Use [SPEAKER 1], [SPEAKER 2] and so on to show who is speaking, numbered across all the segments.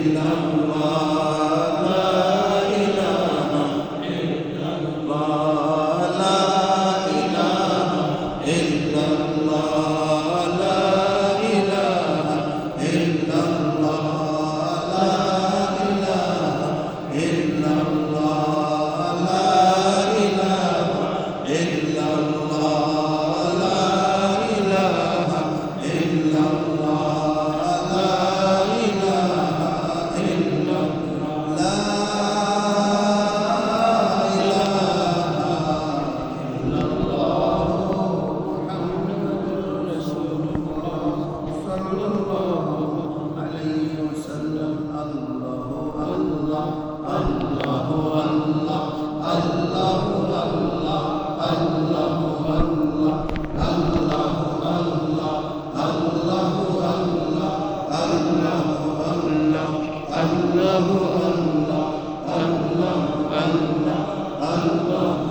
[SPEAKER 1] determinado الله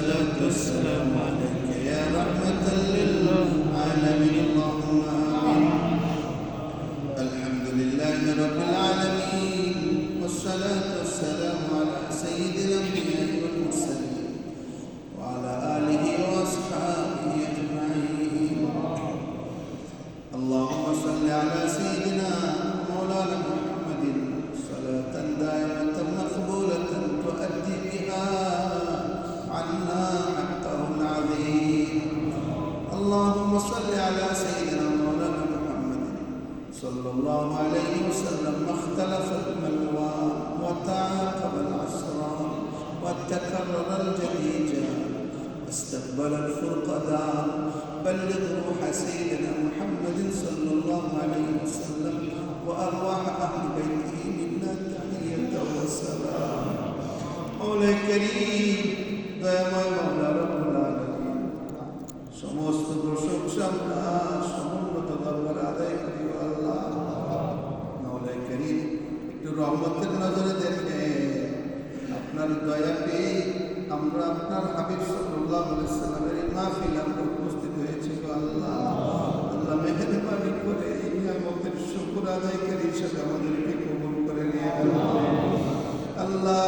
[SPEAKER 1] الصلاة والسلام عليك يا رحمة للعالمين. اللهم صلى الله عليه وسلم ما اختلف الألوان وتعاقب العسران وتكرر الجليجان استقبل الفرقدان بلغ روح سيدنا محمد صلى الله عليه وسلم وأرواح أهل بيته منا التحية والسلام مولاي كريم دائما مولا رب শুকর আদায়কারী হিসেবে আমাদেরকে কবুল করে নিয়ে আল্লাহ,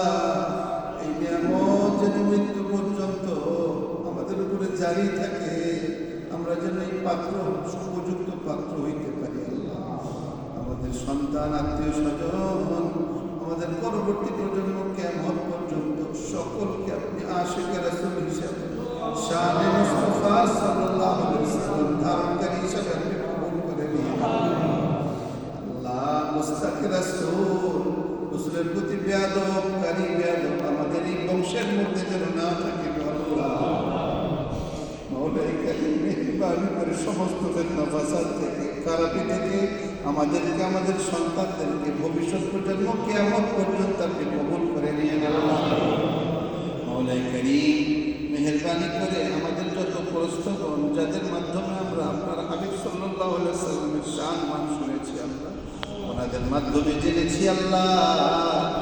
[SPEAKER 1] এই নিয়ামত যেন মৃত্যু পর্যন্ত আমাদের উপরে জারি থাকে, আমরা যেন এই পাত্র উপযুক্ত পাত্র হইতে পারি আল্লাহ। আমাদের সন্তান, আত্মীয় স্বজন, আমাদের পরবর্তী প্রজন্ম কেমন পর্যন্ত সকলকে আপনি আশেখ রাসূল হিসেবে ধারণকারী হিসেবে আপনি মধ্যে না থাকে আমাদের সন্তানদেরকে ভবিষ্যৎ প্রজন্ম কেমন পর্যন্ত আপনি কবুল করে নিয়ে গেল মৌলাই মেহরবানি করে আমাদের যত প্রস্তগণ যাদের মাধ্যমে আমরা আপনার হাবিব সাল্লাহ সাল্লামের শান মান শুনেছি আমরা ওনাদের মাধ্যমে জেনেছি আল্লাহ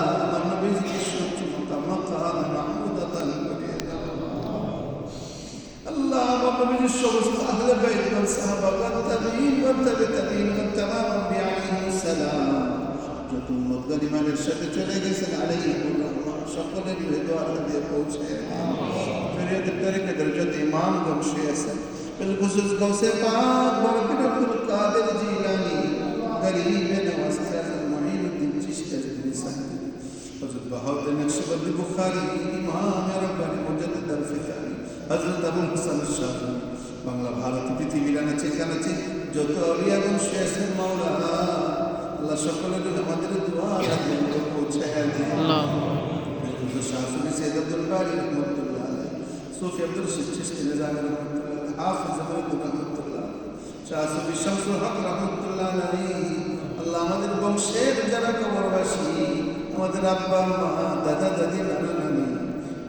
[SPEAKER 1] মাকাম মাহমুদাতান করে দাও আল্লাহ আমার নবী সমস্ত আহলে বাইত ওয়াল সাহাবা ওয়াল তাবিঈন ওয়াল তাবি তাবিঈন ওয়াল তামাম আম্বিয়া আলাইহিস সালাম যত উম্মত গনিমানের সাথে চলে গেছেন আলাইহিমুর রহমান সকলের দোয়া দিয়ে পৌঁছে শরীয়তের তরিকাদের যত ইমামগণ শুয়ে আছেন بالخصوص غوث پاک برکت عبد القادر جیلانی غریب نواز خیال معین الدین چشتی اجدری سانتی حضرت بہاؤدین نقشبند بخاری امام ربانی مجدد الفقاری حضرت ابو حسن الشاذلی বাংলা ভারত পৃথিবীর আনাচে কানাচে যত অলিয়া এবং শেষের মাওলা আল্লাহ সকলের আমাদের দোয়া পৌঁছায় দেয় শাশুড়ি সৈয়দ আব্দুল বারি রহমতুল্লাহ। সুফি আব্দুল সিস্তি নিজাম রহমতুল্লাহ। হাফিজ আহমদুল রহমতুল্লাহ। শাশুড়ি শামসুল হক রহমতুল্লাহ আল্লাহ আমাদের বংশের যারা কবরবাসী আমাদের আব্বা মা দাদা দাদি নানা নানি।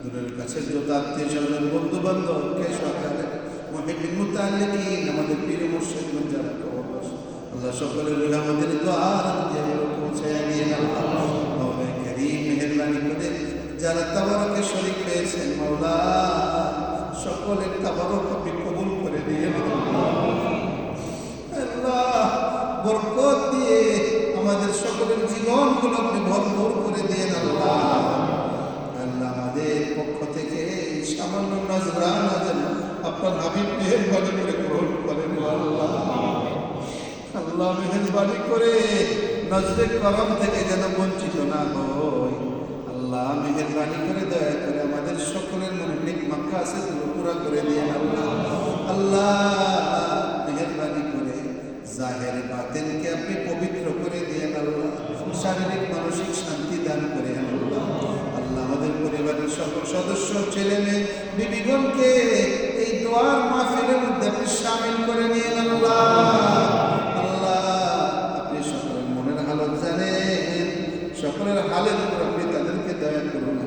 [SPEAKER 1] দূরের কাছে যত আত্মীয় স্বজন বন্ধু বান্ধব কে সরকারে আমাদের সকলের আমাদের যারা তাবারকে শরীক হয়েছেন মাওলা, সকলের তাবারক আপনি করে দিয়ে আল্লাহ দিয়ে আমাদের সকলের জীবনগুলো আপনি ভরপুর করে দিয়ে আল্লাহ। আমাদের পক্ষ থেকে সামান্য নজরানা আপনার হাবিব মেহেরবানি করে গ্রহণ করেন আল্লাহ। আল্লাহ মেহেরবানি করে নজরে করম থেকে যেন বঞ্চিত না হই আল্লাহ মেহেরবানি করে দয়া করে আমাদের সকলের মনে নেক মাক্কা আছে পুরো করে দিয়ে আল্লাহ। আল্লাহ মেহেরবানি করে জাহের বাতেনকে আপনি পবিত্র করে দিয়ে আল্লাহ। শারীরিক, মানসিক শান্তি দান করে আল্লাহ। আল্লাহ আমাদের পরিবারের সকল সদস্য, ছেলে মেয়ে, বিবিগণকে দোয়ার মাহফিলের মধ্যে আপনি সামিল করে নিয়ে আল্লাহ। আল্লাহ, আপনি সকলের মনের হালত জানেন, সকলের হালের উপর আপনি তাদেরকে দয়া করুন।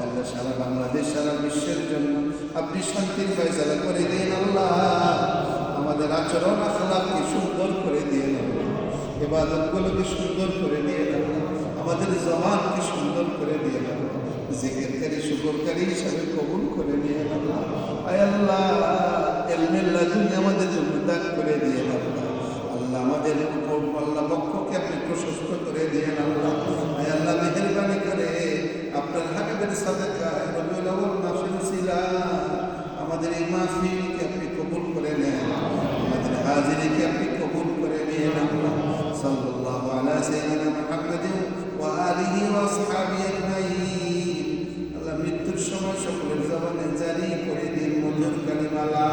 [SPEAKER 1] আল্লাহ, সারা বাংলাদেশ, সারা বিশ্বের জন্য আপনি শান্তির ফয়সালা করে দিন আল্লাহ। আমাদের আচরণ আখলাপকে সুন্দর করে দিয়ে আল্লাহ। এবাদতগুলোকে সুন্দর করে দিয়ে আল্লাহ। আমাদের জবানকে সুন্দর করে দিয়ে আল্লাহ। জিকিরকারী শুকরকারী হিসাবে কবুল করে নিয়ে আল্লাহ আয় আমাদের জন্য দান করে দিয়ে আল্লাহ আল্লাহ আমাদের উপর আল্লাহ পক্ষকে আপনি প্রশস্ত করে দিয়ে আল্লাহ আয় আল্লাহ মেহরবানি করে আপনার হাবিবের আমাদের এই মাহফিলকে আপনি কবুল করে নেন আমাদের হাজিরিকে আপনি কবুল করে নিয়ে আল্লাহ সাল্লাল্লাহু আলা সাইয়্যিদিনা মুহাম্মাদিন ওয়া আলিহি ওয়া দাঁড়িয়ে করে দিন মধুর কালিমালা।